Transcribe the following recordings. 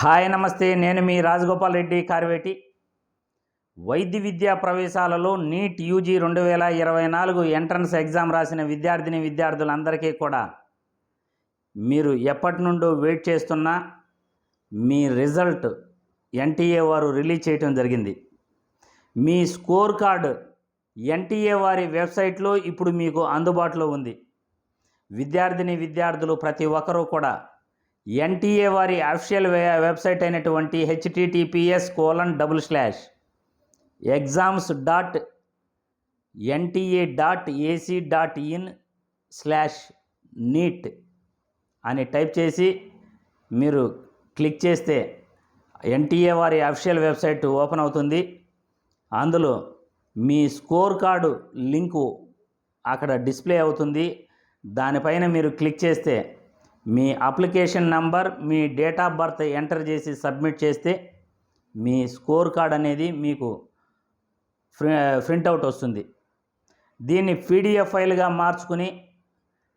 Hi నమస్తే. నేను మీ రాజగోపాల్ రెడ్డి కార్వేటి. వైద్య విద్యా ప్రవేశాలలో నీట్ యూజీ రెండు వేల ఇరవై నాలుగు ఎంట్రన్స్ ఎగ్జామ్ రాసిన విద్యార్థిని విద్యార్థులందరికీ కూడా మీరు ఎప్పటి నుండో వెయిట్ చేస్తున్నా మీ రిజల్ట్ ఎన్టీఏ వారు రిలీజ్ చేయటం జరిగింది. మీ స్కోర్ కార్డు ఎన్టీఏ వారి వెబ్సైట్లో ఇప్పుడు మీకు అందుబాటులో ఉంది. విద్యార్థిని విద్యార్థులు ప్రతి ఒక్కరూ కూడా ఎన్టీఏ వారి అఫిషియల్ వెబ్సైట్ అయినటువంటి HTTPS colon double slash exams dot NTA dot AC dot in slash NEET అని టైప్ చేసి మీరు క్లిక్ చేస్తే ఎన్టీఏ వారి అఫిషియల్ వెబ్సైట్ ఓపెన్ అవుతుంది. అందులో మీ స్కోర్ కార్డు లింకు అక్కడ డిస్ప్లే అవుతుంది. దానిపైన మీరు క్లిక్ చేస్తే మీ అప్లికేషన్ నంబర్ మీ డేట్ ఆఫ్ బర్త్ ఎంటర్ చేసి సబ్మిట్ చేస్తే మీ స్కోర్ కార్డ్ అనేది మీకు ప్రి ప్రింటౌట్ వస్తుంది. దీన్ని పీడిఎఫ్ ఫైల్గా మార్చుకుని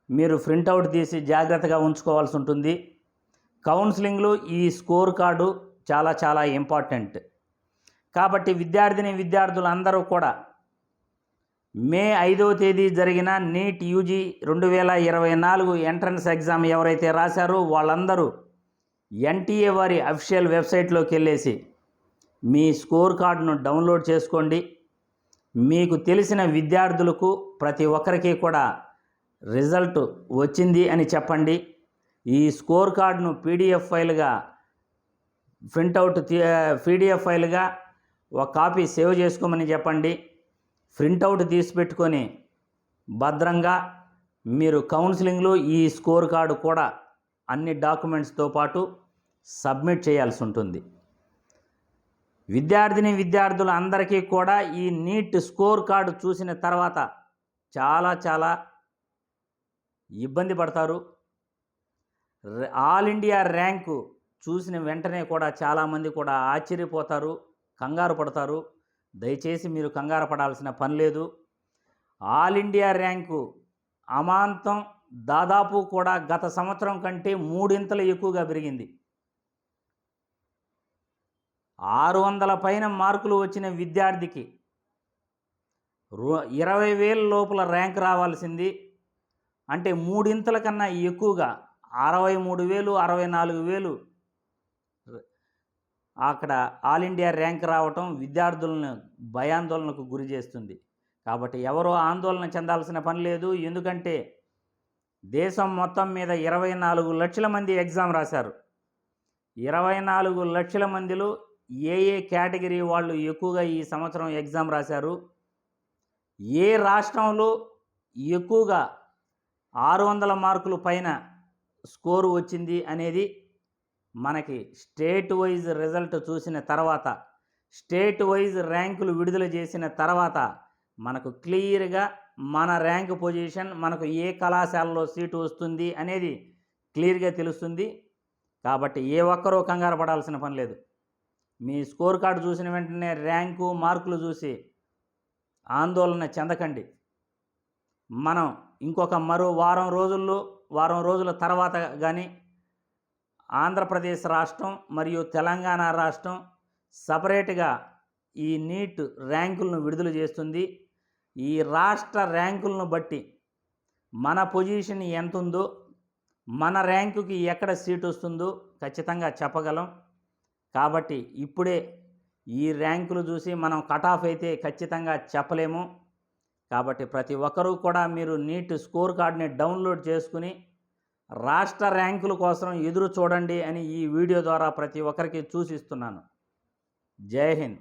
మీరు ప్రింటౌట్ తీసి జాగ్రత్తగా ఉంచుకోవాల్సి ఉంటుంది. కౌన్సిలింగ్లో ఈ స్కోర్ కార్డు చాలా చాలా ఇంపార్టెంట్. కాబట్టి విద్యార్థిని విద్యార్థులందరూ కూడా మే ఐదవ తేదీ జరిగిన నీట్ యూజీ రెండు వేల ఇరవై నాలుగు ఎంట్రన్స్ ఎగ్జామ్ ఎవరైతే రాశారో వాళ్ళందరూ ఎన్టీఏ వారి అఫిషియల్ వెబ్సైట్లోకి వెళ్ళేసి మీ స్కోర్ కార్డును డౌన్లోడ్ చేసుకోండి. మీకు తెలిసిన విద్యార్థులకు ప్రతి ఒక్కరికి కూడా రిజల్ట్ వచ్చింది అని చెప్పండి. ఈ స్కోర్ కార్డును పీడిఎఫ్ ఫైల్గా ప్రింటౌట్ పీడిఎఫ్ ఫైల్గా ఒక కాపీ సేవ్ చేసుకోమని చెప్పండి. ప్రింటౌట్ తీసి పెట్టుకొని భద్రంగా మీరు కౌన్సిలింగ్లో ఈ స్కోర్ కార్డు కూడా అన్ని డాక్యుమెంట్స్తో పాటు సబ్మిట్ చేయాల్సి ఉంటుంది. విద్యార్థిని విద్యార్థులు అందరికీ కూడా ఈ నీట్ స్కోర్ కార్డు చూసిన తర్వాత చాలా చాలా ఇబ్బంది పడతారు. ఆల్ ఇండియా ర్యాంకు చూసిన వెంటనే కూడా చాలామంది కూడా ఆశ్చర్యపోతారు కంగారు పడతారు. దయచేసి మీరు కంగారు పడాల్సిన పని లేదు. ఆల్ ఇండియా ర్యాంకు అమాంతం దాదాపు కూడా గత సంవత్సరం కంటే మూడింతలు ఎక్కువగా పెరిగింది. ఆరు వందల పైన మార్కులు వచ్చిన విద్యార్థికి ఇరవై వేల లోపల ర్యాంక్ రావాల్సింది. అంటే మూడింతల కన్నా ఎక్కువగా అరవై మూడు వేలు అరవై నాలుగు వేలు అక్కడ ఆల్ ఇండియా ర్యాంక్ రావటం విద్యార్థులను భయాందోళనకు గురి చేస్తుంది. కాబట్టి ఎవరో ఆందోళన చెందాల్సిన పని లేదు. ఎందుకంటే దేశం మొత్తం మీద ఇరవై నాలుగు లక్షల మంది ఎగ్జామ్ రాశారు. ఇరవై నాలుగు లక్షల మందిలో ఏ ఏ కేటగిరీ వాళ్ళు ఎక్కువగా ఈ సంవత్సరం ఎగ్జామ్ రాశారు? ఏ రాష్ట్రంలో ఎక్కువగా ఆరు వందల మార్కులు పైన స్కోరు వచ్చింది అనేది మనకి స్టేట్ వైజ్ రిజల్ట్ చూసిన తర్వాత స్టేట్ వైజ్ ర్యాంకులు విడుదల చేసిన తర్వాత మనకు క్లియర్గా మన ర్యాంక్ పొజిషన్ మనకు ఏ కళాశాలలో సీటు వస్తుంది అనేది క్లియర్గా తెలుస్తుంది. కాబట్టి ఏ ఒక్కరూ కంగారు పడాల్సిన పని లేదు. మీ స్కోర్ కార్డు చూసిన వెంటనే ర్యాంకు మార్కులు చూసి ఆందోళన చెందకండి. మనం ఇంకొక మరో వారం రోజుల్లో వారం రోజుల తర్వాత కానీ ఆంధ్రప్రదేశ్ రాష్ట్రం మరియు తెలంగాణ రాష్ట్రం సపరేట్గా ఈ నీట్ ర్యాంకులను విడుదల చేస్తుంది. ఈ రాష్ట్ర ర్యాంకులను బట్టి మన పొజిషన్ ఎంత ఉందో మన ర్యాంకుకి ఎక్కడ సీట్ వస్తుందో ఖచ్చితంగా చెప్పగలం. కాబట్టి ఇప్పుడే ఈ ర్యాంకులు చూసి మనం కట్ ఆఫ్ అయితే ఖచ్చితంగా చెప్పలేము. కాబట్టి ప్రతి ఒక్కరూ కూడా మీరు నీట్ స్కోర్ కార్డ్ని డౌన్లోడ్ చేసుకుని రాష్ట్ర ర్యాంకుల కోసం ఎదురు చూడండి అని ఈ వీడియో ద్వారా ప్రతి ఒక్కరికి సూచిస్తున్నాను. జై హింద్.